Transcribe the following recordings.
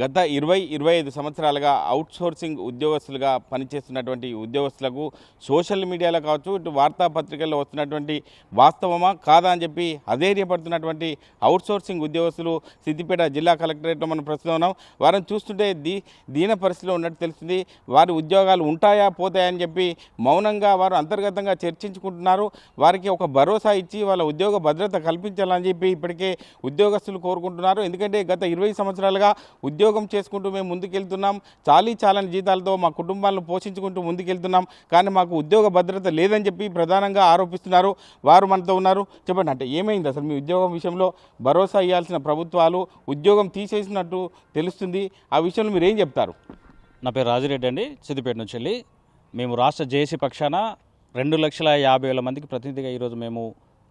గత ఇరవై ఇరవై ఐదు సంవత్సరాలుగా అవుట్సోర్సింగ్ ఉద్యోగస్తులుగా పనిచేస్తున్నటువంటి ఉద్యోగస్తులకు సోషల్ మీడియాలో కావచ్చు ఇటు వార్తాపత్రికల్లో వస్తున్నటువంటి వాస్తవమా కాదా అని చెప్పి అధైర్యపడుతున్నటువంటి అవుట్సోర్సింగ్ ఉద్యోగస్తులు సిద్దిపేట జిల్లా కలెక్టరేట్లో మనం ప్రస్తుతం ఉన్నాం. వారిని చూస్తుంటే దీ దీన పరిస్థితిలో ఉన్నట్టు తెలుస్తుంది. వారి ఉద్యోగాలు ఉంటాయా పోతాయని చెప్పి మౌనంగా వారు అంతర్గతంగా చర్చించుకుంటున్నారు. వారికి ఒక భరోసా ఇచ్చి వాళ్ళ ఉద్యోగ భద్రత కల్పించాలని చెప్పి ఇప్పటికే ఉద్యోగస్తులు కోరుకుంటున్నారు. ఎందుకంటే గత ఇరవై సంవత్సరాలుగా ఉద్యోగ ఉద్యోగం చేసుకుంటూ మేము ముందుకెళ్తున్నాం. చాలీ చాలని జీతాలతో మా కుటుంబాలను పోషించుకుంటూ ముందుకెళ్తున్నాం. కానీ మాకు ఉద్యోగ భద్రత లేదని చెప్పి ప్రధానంగా ఆరోపిస్తున్నారు. వారు మనతో ఉన్నారు. చెప్పండి అంటే ఏమైంది అసలు మీ ఉద్యోగం విషయంలో? భరోసా ఇవ్వాల్సిన ప్రభుత్వాలు ఉద్యోగం తీసేసినట్టు తెలుస్తుంది. ఆ విషయంలో మీరు ఏం చెప్తారు? నా పేరు రాజిరెడ్డి అండి. సిద్దిపేట నుంచి వెళ్ళి మేము రాష్ట్ర జేసీ పక్షాన రెండు లక్షల యాభై వేల మందికి ప్రతినిధిగా ఈరోజు మేము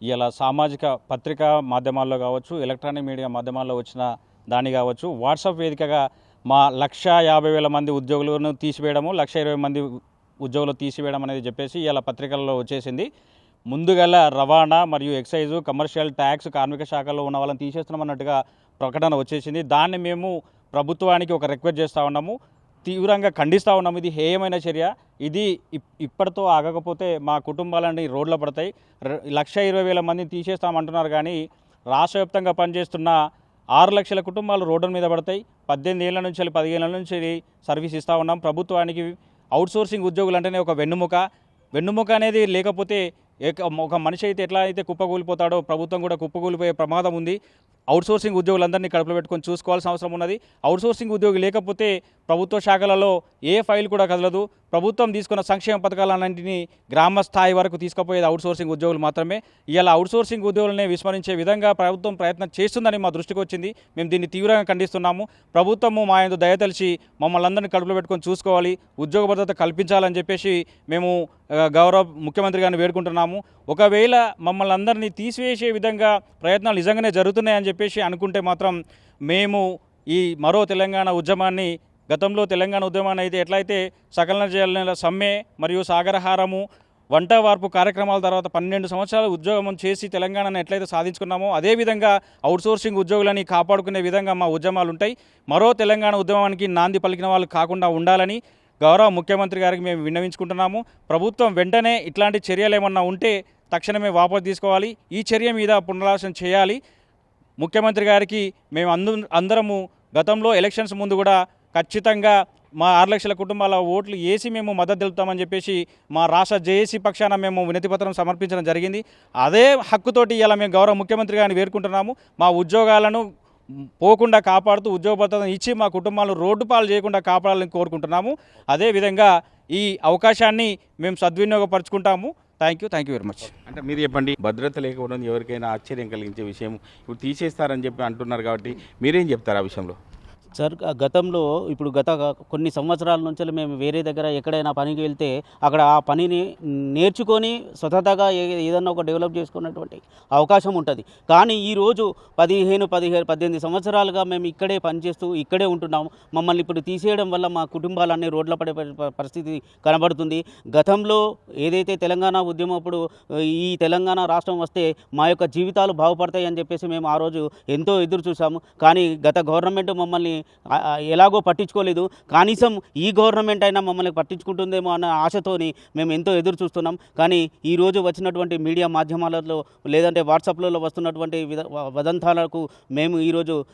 ఇలా సామాజిక పత్రికా మాధ్యమాల్లో కావచ్చు ఎలక్ట్రానిక్ మీడియా మాధ్యమాల్లో వచ్చిన దాని కావచ్చు. వాట్సాప్ వేదికగా మా లక్ష యాభై వేల మంది ఉద్యోగులను తీసివేయడము లక్ష ఇరవై మంది ఉద్యోగులు తీసివేయడం అనేది చెప్పేసి ఇలా పత్రికల్లో వచ్చేసింది. ముందుగల రవాణా మరియు ఎక్సైజు కమర్షియల్ ట్యాక్స్ కార్మిక శాఖలో ఉన్న వాళ్ళని తీసేస్తున్నామన్నట్టుగా ప్రకటన వచ్చేసింది. దాన్ని మేము ప్రభుత్వానికి ఒక రిక్వెస్ట్ చేస్తూ ఉన్నాము. తీవ్రంగా ఖండిస్తూ ఉన్నాము. ఇది హేయమైన చర్య. ఇది ఇప్- ఇప్పటితో ఆగకపోతే మా కుటుంబాలన్నీ రోడ్ల పడతాయి. లక్ష ఇరవై వేల మందిని తీసేస్తామంటున్నారు కానీ రాష్ట్ర వ్యాప్తంగా పనిచేస్తున్న ఆరు లక్షల కుటుంబాలు రోడ్ల మీద పడతాయి. పద్దెనిమిది ఏళ్ళ నుంచి వెళ్ళి పదిహేను నుంచి సర్వీస్ ఇస్తూ ఉన్నాం. ప్రభుత్వానికి అవుట్సోర్సింగ్ ఉద్యోగులు అంటేనే ఒక వెన్నుముక. వెన్నుముక అనేది లేకపోతే ఏక- ఒక మనిషి అయితే ఎట్లా అయితే కుప్పకూలిపోతాడో ప్రభుత్వం కూడా కుప్పకూలిపోయే ప్రమాదం ఉంది. అవుట్సోర్సింగ్ ఉద్యోగులందరినీ కడుపులో పెట్టుకొని చూసుకోవాల్సిన అవసరం ఉన్నది. అవుట్సోర్సింగ్ ఉద్యోగి లేకపోతే ప్రభుత్వ శాఖలలో ఏ ఫైల్ కూడా కదలదు. ప్రభుత్వం తీసుకున్న సంక్షేమ పథకాలన్నింటినీ గ్రామ స్థాయి వరకు తీసుకుపోయేది అవుట్సోర్సింగ్ ఉద్యోగులు మాత్రమే. ఇలా అవుట్సోర్సింగ్ ఉద్యోగులనే విస్మరించే విధంగా ప్రభుత్వం ప్రయత్నం చేస్తుందని మా దృష్టికి వచ్చింది. మేము దీన్ని తీవ్రంగా ఖండిస్తున్నాము. ప్రభుత్వము మా యందు దయతలిచి మమ్మల్ని అందరినీ కడుపులో పెట్టుకొని చూసుకోవాలి. ఉద్యోగ భద్రత కల్పించాలని చెప్పేసి మేము గౌరవ ముఖ్యమంత్రి గారిని వేడుకుంటున్నాము. ఒకవేళ మమ్మల్ని అందరినీ తీసివేసే విధంగా ప్రయత్నాలు నిజంగానే జరుగుతున్నాయని చెప్పి చెప్పేసి అనుకుంటే మాత్రం మేము ఈ మరో తెలంగాణ ఉద్యమాన్ని గతంలో తెలంగాణ ఉద్యమాన్ని అయితే ఎట్లయితే సకలన జల సమ్మె మరియు సాగరహారము వంట వార్పు కార్యక్రమాల తర్వాత పన్నెండు సంవత్సరాలు ఉద్యోగం చేసి తెలంగాణను ఎట్లయితే సాధించుకున్నామో అదేవిధంగా అవుట్సోర్సింగ్ ఉద్యోగులని కాపాడుకునే విధంగా మా ఉద్యమాలు ఉంటాయి. మరో తెలంగాణ ఉద్యమానికి నాంది పలికిన వాళ్ళు కాకుండా ఉండాలని గౌరవ ముఖ్యమంత్రి గారికి మేము విన్నవించుకుంటున్నాము. ప్రభుత్వం వెంటనే ఇట్లాంటి చర్యలు ఏమన్నా ఉంటే తక్షణమే వాపసు తీసుకోవాలి. ఈ చర్య మీద పునరాలోచన చేయాలి. ముఖ్యమంత్రి గారికి మేము అందు అందరము గతంలో ఎలక్షన్స్ ముందు కూడా ఖచ్చితంగా మా ఆరు లక్షల కుటుంబాల ఓట్లు వేసి మేము మద్దతు తెలుపుతామని చెప్పేసి మా రాష్ట్ర జేఏసీ పక్షాన మేము వినతిపత్రం సమర్పించడం జరిగింది. అదే హక్కుతోటి ఇలా మేము గౌరవ ముఖ్యమంత్రి గారిని వేడుకుంటున్నాము. మా ఉద్యోగాలను పోకుండా కాపాడుతూ ఉద్యోగ భద్రతను ఇచ్చి మా కుటుంబాలను రోడ్డు పాలు చేయకుండా కాపాడాలని కోరుకుంటున్నాము. అదేవిధంగా ఈ అవకాశాన్ని మేము సద్వినియోగపరుచుకుంటాము. Thank you thank you very much. అంటే మీరు చెప్పండి భద్రత లేకపోవడం ఎవరికైనా ఆశ్చర్యం కలిగించే విషయం. ఇప్పుడు తీసేస్తారని చెప్పి అంటున్నారు కాబట్టి మీరేం చెప్తారు ఆ విషయంలో? సార్ గతంలో ఇప్పుడు గత కొన్ని సంవత్సరాల నుంచి మేము వేరే దగ్గర ఎక్కడైనా పనికి వెళ్తే అక్కడ ఆ పనిని నేర్చుకొని స్వతహాగా ఏ- ఏదన్నా ఒక డెవలప్ చేసుకున్నటువంటి అవకాశం ఉంటుంది. కానీ ఈరోజు పదిహేను పదిహేను పద్దెనిమిది సంవత్సరాలుగా మేము ఇక్కడే పనిచేస్తూ ఇక్కడే ఉంటున్నాము. మమ్మల్ని ఇప్పుడు తీసేయడం వల్ల మా కుటుంబాలన్నీ రోడ్ల పడే పరిస్థితి కనబడుతుంది. గతంలో ఏదైతే తెలంగాణ ఉద్యమం అప్పుడు ఈ తెలంగాణ రాష్ట్రం వస్తే మా యొక్క జీవితాలు బాగుపడతాయి అని చెప్పేసి మేము ఆ రోజు ఎంతో ఎదురు చూసాము కానీ గత గవర్నమెంట్ మమ్మల్ని ఎలాగో పట్టించుకోలేదు. కనీసం ఈ గవర్నమెంట్ అయినా మమ్మల్ని పట్టించుకుంటుందేమో అన్న ఆశతోని మేము ఎంతో ఎదురు చూస్తున్నాం. కానీ ఈరోజు వచ్చినటువంటి మీడియా మాధ్యమాలలో లేదంటే వాట్సాప్లలో వస్తున్నటువంటి వ- వదంతాలకు మేము ఈరోజు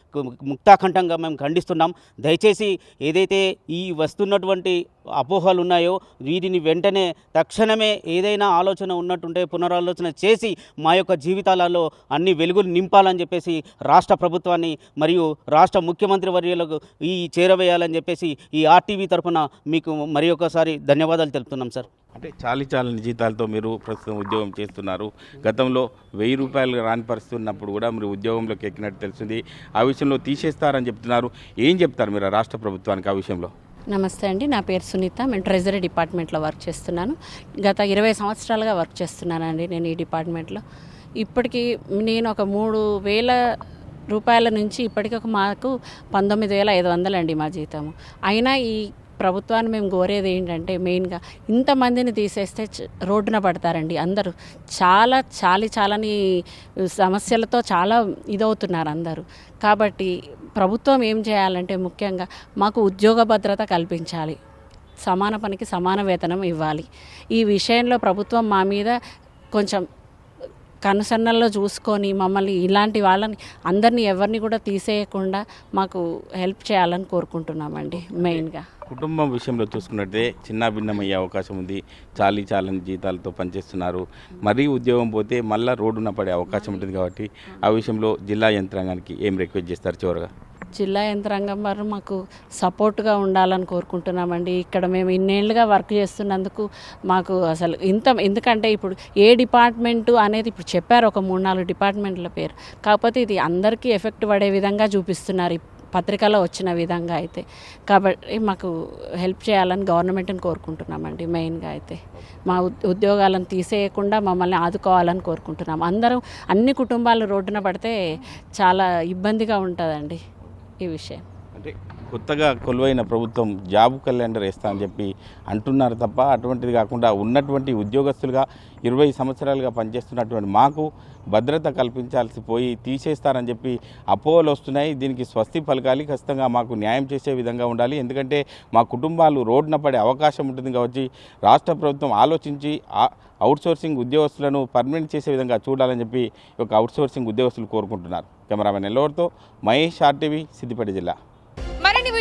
ముక్తాఖండంగా మేము ఖండిస్తున్నాం. దయచేసి ఏదైతే ఈ వస్తున్నటువంటి అపోహలు ఉన్నాయో వీటిని వెంటనే తక్షణమే ఏదైనా ఆలోచన ఉన్నట్టుంటే పునరాలోచన చేసి మా యొక్క జీవితాలలో అన్ని వెలుగులు నింపాలని చెప్పేసి రాష్ట్ర ప్రభుత్వాన్ని మరియు రాష్ట్ర ముఖ్యమంత్రి వర్యులకు ఈ చేరవేయాలని చెప్పేసి ఈ ఆర్టీవీ తరఫున మీకు మరి ఒకసారి ధన్యవాదాలు తెలుపుతున్నాం సార్. అంటే చాలి చాలని జీతాలతో మీరు ప్రస్తుతం ఉద్యోగం చేస్తున్నారు. గతంలో వెయ్యి రూపాయలు రాని పరిస్థితి ఉన్నప్పుడు కూడా మీరు ఉద్యోగంలోకి ఎక్కినట్టు తెలిసింది ఆ విషయంలో తీసేస్తారని చెప్తున్నారు. ఏం చెప్తారు మీరు ఆ రాష్ట్ర ప్రభుత్వానికి ఆ విషయంలో? నమస్తే అండి. నా పేరు సునీత. నేను ట్రెజరీ డిపార్ట్మెంట్లో వర్క్ చేస్తున్నాను. గత ఇరవై సంవత్సరాలుగా వర్క్ చేస్తున్నానండి నేను ఈ డిపార్ట్మెంట్లో. ఇప్పటికీ నేను ఒక మూడు వేల రూపాయల నుంచి ఇప్పటికి ఒక మాకు పంతొమ్మిది వేల ఐదు వందలండి మా జీతము. అయినా ఈ ప్రభుత్వాన్ని మేము కోరేది ఏంటంటే మెయిన్గా ఇంతమందిని తీసేస్తే రోడ్డున పడతారండి. అందరూ చాలా చాలి చాలని సమస్యలతో చాలా ఇదవుతున్నారు అందరూ. కాబట్టి ప్రభుత్వం ఏం చేయాలంటే ముఖ్యంగా మాకు ఉద్యోగ భద్రత కల్పించాలి. సమాన పనికి సమాన వేతనం ఇవ్వాలి. ఈ విషయంలో ప్రభుత్వం మా మీద కొంచెం కనుసన్నల్లో చూసుకొని మమ్మల్ని ఇలాంటి వాళ్ళని అందరినీ ఎవరిని కూడా తీసేయకుండా మాకు హెల్ప్ చేయాలని కోరుకుంటున్నామండి మెయిన్గా. కుటుంబం విషయంలో చూసుకున్నట్టే చిన్న భిన్నమయ్యే అవకాశం ఉంది. చాలీ చాలని జీతాలతో పనిచేస్తున్నారు. మరీ ఉద్యోగం పోతే మళ్ళీ రోడ్డున పడే అవకాశం ఉంటుంది కాబట్టి ఆ విషయంలో జిల్లా యంత్రాంగానికి ఏం రిక్వెస్ట్ చేస్తారు చివరగా? జిల్లా యంత్రాంగం వారు మాకు సపోర్ట్గా ఉండాలని కోరుకుంటున్నామండి. ఇక్కడ మేము ఇన్నేళ్ళుగా వర్క్ చేస్తున్నందుకు మాకు అసలు ఇంత ఎందుకంటే ఇప్పుడు ఏ డిపార్ట్మెంటు అనేది ఇప్పుడు చెప్పారు ఒక మూడు నాలుగు డిపార్ట్మెంట్ల పేరు. కాకపోతే ఇది అందరికీ ఎఫెక్ట్ పడే విధంగా చూపిస్తున్నారు పత్రికలో వచ్చిన విధంగా అయితే. కాబట్టి మాకు హెల్ప్ చేయాలని గవర్నమెంట్ని కోరుకుంటున్నామండి మెయిన్గా అయితే. మా ఉద్యోగాలను తీసేయకుండా మమ్మల్ని ఆదుకోవాలని కోరుకుంటున్నాం. అందరం అన్ని కుటుంబాలు రోడ్డున పడితే చాలా ఇబ్బందిగా ఉంటుందండి. ఈ విషయం అంటే కొత్తగా కొలువైన ప్రభుత్వం జాబ్ క్యాలెండర్ వేస్తా అని చెప్పి అంటున్నారు తప్ప అటువంటిది కాకుండా ఉన్నటువంటి ఉద్యోగస్తులుగా ఇరవై సంవత్సరాలుగా పనిచేస్తున్నటువంటి మాకు భద్రత కల్పించాల్సి పోయి తీసేస్తారని చెప్పి అపోహలు వస్తున్నాయి. దీనికి స్వస్తి పలకాలి. ఖచ్చితంగా మాకు న్యాయం చేసే విధంగా ఉండాలి. ఎందుకంటే మా కుటుంబాలు రోడ్డున పడే అవకాశం ఉంటుంది కాబట్టి రాష్ట్ర ప్రభుత్వం ఆలోచించి అవుట్సోర్సింగ్ ఉద్యోగస్తులను పర్మనెంట్ చేసే విధంగా చూడాలని చెప్పి ఒక అవుట్సోర్సింగ్ ఉద్యోగస్తులు కోరుకుంటున్నారు. కెమెరామెన్ ఎల్లవరితో మహేష్ ఆర్టీవీ సిద్దిపేట జిల్లా.